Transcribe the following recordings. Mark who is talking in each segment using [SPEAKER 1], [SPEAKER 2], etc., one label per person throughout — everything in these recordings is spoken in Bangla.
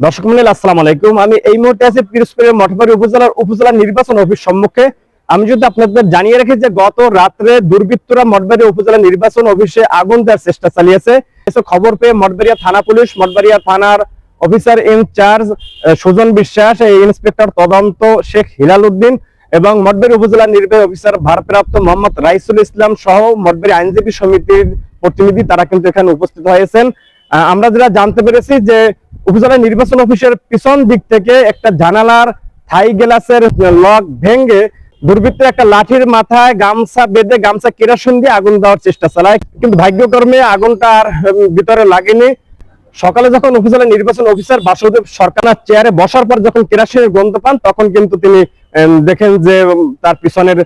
[SPEAKER 1] দর্শক মন্ডল, আসসালামু আলাইকুম। আমি এই মুহূর্তে আছি পিরোজপুরের মঠবাড়ি উপজেলার উপজেলা নির্বাচন অফিস সম্মুখে। আমি যদি আপনাদের জানিয়ে রাখি যে গত রাত্রে দুর্বৃত্তরা মঠবাড়ি উপজেলা নির্বাচন অফিসে আগুন দেওয়ার চেষ্টা চালিয়েছে। খবর পেয়ে মঠবাড়িয়া থানা পুলিশ, মঠবাড়িয়া থানার অফিসার ইনচার্জ সুজন বিশ্বাস ইন্সপেক্টর তদন্ত শেখ হিলাল উদ্দিন এবং মঠবাড়ি উপজেলা নির্বাহী অফিসার ভারপ্রাপ্ত মোহাম্মদ রাইসুল ইসলাম সহ মঠবাড়ি আইনজীবী সমিতির প্রতিনিধি তারা কিন্তু এখানে উপস্থিত হয়েছেন। আমরা যেটা জানতে পেরেছি যে উপজেলা নির্বাচন অফিসের পিছন দিক থেকে একটা জানালার থাই গ্লাসের লক ভেঙে দুর্বৃত্ত একটা লাঠির মাথায় গামছা বেঁধে গামছা কেরাসিন দিয়ে আগুন দেওয়ার চেষ্টা চালায়। কিন্তু ভাগ্যক্রমে আগুনটা আর ভিতরে লাগেনি। সকালে যখন উপজেলা নির্বাচন অফিসার বাসুদেব সরকার চেয়ারে বসার পর যখন কেরাসিনের গন্ধ পান, তখন কিন্তু তিনি দেখেন যে তার পিছনের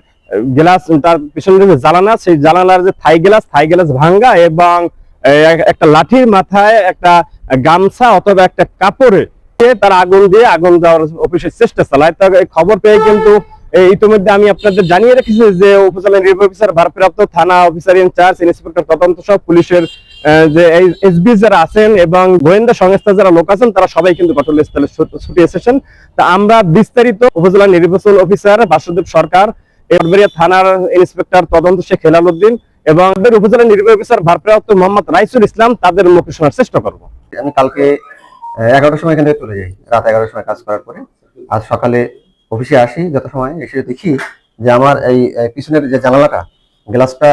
[SPEAKER 1] গ্লাস, তার পিছনের যে জ্বালানা, সেই জানালার যে থাই গ্লাস থাই গ্লাস ভাঙ্গা এবং একটা লাঠির মাথায় একটা গামছা অথবা একটা কাপড়ে তার আগুন দিয়ে আগুন দেওয়ার অফিসের চেষ্টা চালায়। তো এই খবর পেয়ে কিন্তু ইতিমধ্যে আমি আপনাদের জানিয়ে রেখেছি যে উপজেলা নির্বাহী অফিসার ভারপ্রাপ্ত থানা অফিসার ইনচার্জ ইন্সপেক্টর তদন্ত সহ পুলিশের যে এসবি যারা আছেন এবং গোয়েন্দা সংস্থা যারা লোক আছেন তারা সবাই কিন্তু ঘটনাস্থলে ছুট- এসেছেন। তা আমরা বিস্তারিত উপজেলা নির্বাচন অফিসার বাসুদেব সরকার এরবাড়িয়া থানার ইন্সপেক্টর তদন্ত শেখ হেলাল উদ্দিন এবং আমাদের উপজেলা নির্বাহী অফিসার ভারপ্রাপ্ত মোহাম্মদ রাইসুল ইসলাম তাদের মুখে শোনার চেষ্টা করব।
[SPEAKER 2] আমি কালকে এগারোটার সময় এখান থেকে চলে যাই। রাত এগারোটার সময় কাজ করার পরে। আজ সকালে অফিসে আসি যত সময় এসে দেখি যে আমার এই পিছনের যে জানালাটা, গ্লাসটা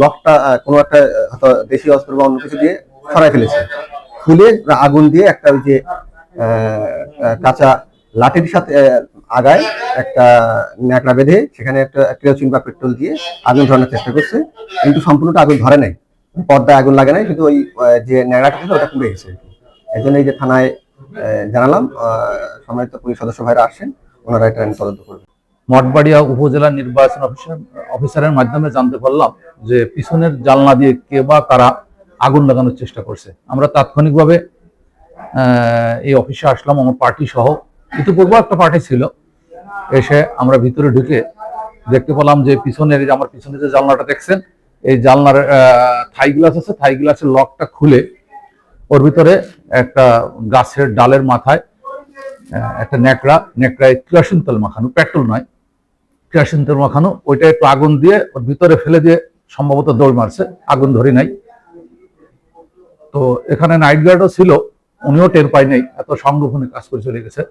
[SPEAKER 2] লকটা কোনো একটা, হয়তো দেশি অস্ত্র বা অন্য কিছু দিয়ে সরাই ফেলেছে। খুলে আগুন দিয়ে একটা ওই যে কাঁচা লাঠির সাথে আগায় একটা ন্যাকড়া বেঁধে সেখানে একটা কেরোচিন বা পেট্রোল দিয়ে আগুন ধরানোর চেষ্টা করছে। কিন্তু সম্পূর্ণটা আগুন ধরে নাই। পর্দায় আগুন লাগে নাই, কিন্তু ওই যে ন্যাকড়াটা ছিল ওটা পুড়ে গেছে। এই জন্য এই যে থানায় জানালাম সম্মানিত পুলিশ সদস্য ভাইরা আসছেন, ওনারা এটা তদন্ত করবেন।
[SPEAKER 3] মঠবাড়িয়া উপজেলা নির্বাচন অফিসার, অফিসারের মাধ্যমে জানতে পারলাম যে পিছনের জানলা দিয়ে কে বা কারা আগুন লাগানোর চেষ্টা করছে। আমরা তাৎক্ষণিকভাবে এই অফিসে আসলাম, আমার পার্টি সহ। ইতিপূর্বে একটা পার্টি ছিল এসে আমরা ভিতরে ঢুকে দেখতে পেলাম যে পিছনের আমার পিছনে যে জানলাটা দেখছেন এই আহ, থাই গ্লাস আছে থাই গ্লাসের লকটা খুলে ওর ভিতরে একটা গাছের ডালের মাথায় একটা ন্যাকড়া ন্যাকড়ায় কেরোসিন তেল মাখানো পেট্রোল নয় কেরোসিন তেল মাখানো ওইটা একটু আগুন দিয়ে ওর ভিতরে ফেলে দিয়ে সম্ভবত দৌড় মারছে আগুন ধরে নাই। তো এখানে নাইট গার্ডও ছিল উনিও টের পাই নাই এত সংগঠনে কাজ করে চলে গেছে।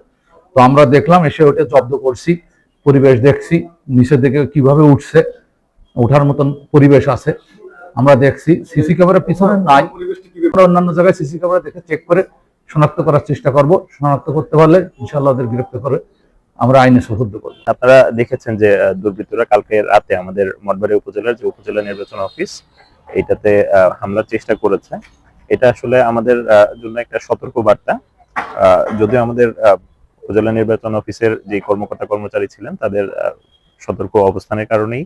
[SPEAKER 3] তো আমরা দেখলাম, এসে ওটা জব্দ করছি, পরিবেশ দেখছি নিচের দিকে কীভাবে উঠছে, ওঠার মতন পরিবেশ আছে। আমরা দেখছি, সিসি ক্যামেরা পিছনে নাই। অন্যান্য জায়গায় সিসি ক্যামেরা দেখে চেক করে শনাক্ত করার চেষ্টা করব। শনাক্ত করতে পারলে ইনশাল্লাহ ওদের গ্রেপ্তার করে আমরা আইনে সুহৃদ্ধ করব।
[SPEAKER 4] আপনারা দেখেছেন যে দুর্বৃত্তরা কালকে রাতে আমাদের মঠবাড়ি উপজেলার যে উপজেলা নির্বাচন অফিস, এটাতে হামলার চেষ্টা করেছে। এটা আসলে আমাদের জন্য একটা সতর্ক বার্তা যদিও আমাদের উপজেলা নির্বাচন অফিসের যে কর্মকর্তা কর্মচারী ছিলেন, তাদের সতর্ক অবস্থানের কারণেই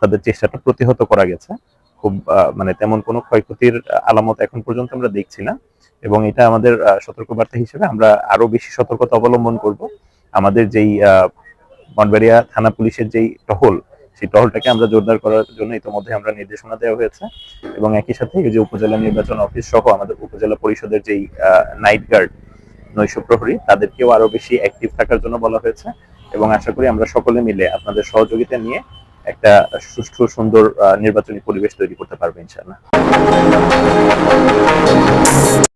[SPEAKER 4] তাদের চেষ্টাটা প্রতিহত করা গেছে। খুব মানে তেমন কোনো ক্ষয়ক্ষতির আলামত এখন পর্যন্ত আমরা দেখছি না। এবং এটা আমাদের সতর্কবার্তা হিসেবে আমরা আরও বেশি সতর্কতা অবলম্বন করব। আমাদের যেই মঠবাড়িয়া থানা পুলিশের যেই টহল, সেই টহলটাকে আমরা জোরদার করার জন্য ইতিমধ্যে আমরা নির্দেশনা দেওয়া হয়েছে। এবং একই সাথে এই যে উপজেলা নির্বাচন অফিস সহ আমাদের উপজেলা পরিষদের যেই নাইট গার্ড নৈশ প্রহরী, তাদেরকেও আরও বেশি অ্যাক্টিভ থাকার জন্য বলা হয়েছে এবং আশা করি আমরা সকলে মিলে আপনাদের সহযোগিতা নিয়ে একটা সুষ্ঠু, সুন্দর নির্বাচনী পরিবেশ তৈরি করতে পারব, ইনশাআল্লাহ।